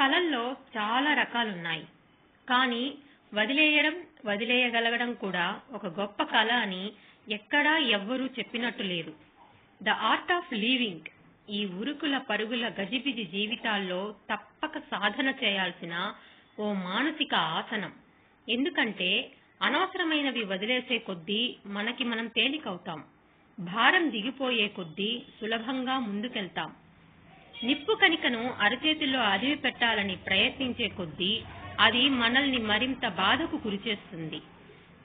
కళల్లో చాలా రకాలున్నాయి. కానీ వదిలేయడం వదిలేయగలగడం కూడా ఒక గొప్ప కళ అని ఎక్కడా ఎవ్వరూ చెప్పినట్టు లేదు. ద ఆర్ట్ ఆఫ్ లీవింగ్ ఈ ఉరుకుల పరుగుల గజిబిజి జీవితాల్లో తప్పక సాధన చేయాల్సిన ఓ మానసిక ఆసనం. ఎందుకంటే అనవసరమైనవి వదిలేసే కొద్దీ మనకి మనం తేలికవుతాం. భారం దిగిపోయే కొద్దీ సులభంగా ముందుకెళ్తాం. నిప్పు కణికను అరచేతిలో అదిమి పెట్టాలని ప్రయత్నించే కొద్దీ అది మనల్ని మరింత బాధకు గురిచేస్తుంది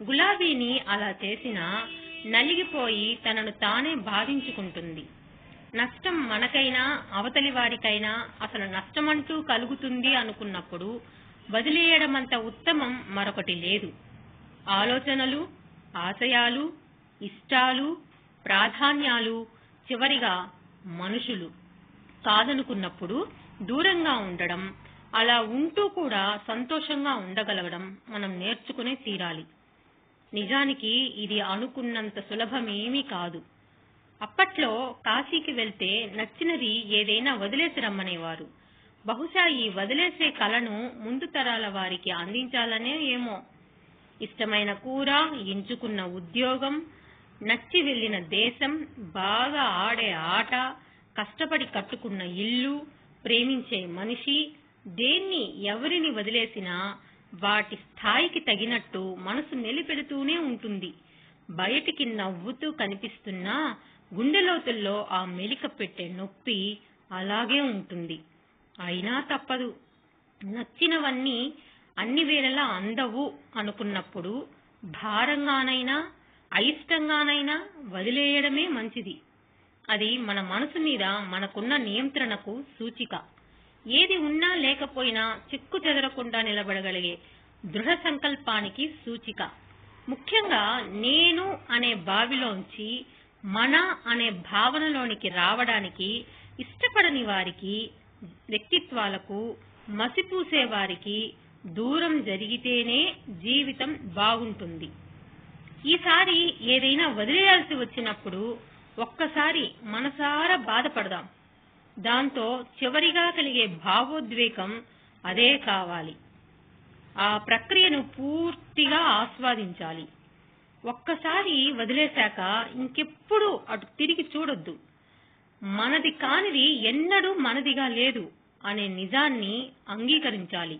గులాబీని అలా చేసినా నలిగిపోయి తనను తానే బాధించుకుంటుంది. నష్టం మనకైనా అవతలి వారికైనా అసలు నష్టమంటూ కలుగుతుంది అనుకున్నప్పుడు వదిలేయడమంత ఉత్తమం మరొకటి లేదు. ఆలోచనలు ఆశయాలు ఇష్టాలు ప్రాధాన్యాలు చివరిగా మనుషులు. కాదనుకున్నప్పుడు దూరంగా ఉండడం అలా ఉంటూ కూడా సంతోషంగా ఉండగలగడం మనం నేర్చుకునే తీరాలి. నిజానికి ఇది అనుకున్నంత సులభమేమీ కాదు. అప్పట్లో కాశీకి వెళ్తే నచ్చినది ఏదైనా వదిలేసి రమ్మనేవారు. బహుశా ఈ వదిలేసే కళను ముందు తరాల వారికి అందించాలనే ఏమో. ఇష్టమైన కూర ఎంచుకున్న ఉద్యోగం నచ్చి వెళ్ళిన దేశం బాగా ఆడే ఆట కష్టపడి కట్టుకున్న ఇల్లు ప్రేమించే మనిషి దేన్ని ఎవరిని వదిలేసినా వాటి స్థాయికి తగినట్టు మనసు మెలిపెడుతూనే ఉంటుంది. బయటికి నవ్వుతూ కనిపిస్తున్నా గుండెలోతుల్లో ఆ మెలిక పెట్టే నొప్పి అలాగే ఉంటుంది. అయినా తప్పదు. నచ్చినవన్నీ అన్ని వేళలా అందవు అనుకున్నప్పుడు భారంగానైనా అయిష్టంగానైనా వదిలేయడమే మంచిది. అది మన మనసు మీద మనకున్న నియంత్రణకు సూచిక. ఏది ఉన్నా లేకపోయినా చిక్కు చెదరకుండా నిలబడగలిగే దృఢ సంకల్పానికి సూచిక. ముఖ్యంగా నేను అనే బావిలోంచి మన అనే భావనలోనికి రావడానికి ఇష్టపడని వారికి వ్యక్తిత్వాలకు మసిపూసే వారికి దూరం జరిగితేనే జీవితం బాగుంటుంది. ఈసారి ఏదైనా వదిలేయాల్సి వచ్చినప్పుడు ఒక్కసారి మనసారా బాధపడదాం. దాంతో చివరిగా కలిగే భావోద్వేగం అదే కావాలి. ఆ ప్రక్రియను పూర్తిగా ఆస్వాదించాలి. ఒక్కసారి వదిలేశాక ఇంకెప్పుడు అటు తిరిగి చూడొద్దు. మనది కానిది ఎన్నడూ మనదిగా లేదు అనే నిజాన్ని అంగీకరించాలి.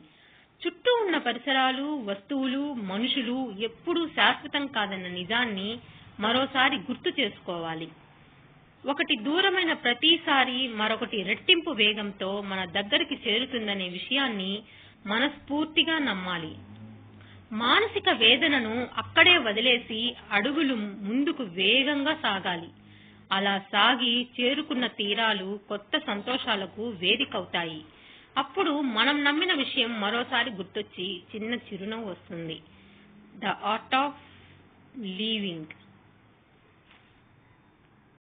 చుట్టూ ఉన్న పరిసరాలు వస్తువులు మనుషులు ఎప్పుడూ శాశ్వతం కాదన్న నిజాన్ని మరోసారి గుర్తు చేసుకోవాలి. ఒకటి దూరమైన ప్రతిసారి మరొకటి రెట్టింపు వేగంతో మన దగ్గరికి చేరుతుందనే విషయాన్ని మనస్ఫూర్తిగా నమ్మాలి. మానసిక వేదనను అక్కడే వదిలేసి అడుగులు ముందుకు వేగంగా సాగాలి. అలా సాగి చేరుకున్న తీరాలు కొత్త సంతోషాలకు వేదికవుతాయి. అప్పుడు మనం నమ్మిన విషయం మరోసారి గుర్తొచ్చి చిన్న చిరునవ్వు వస్తుంది. The art of living.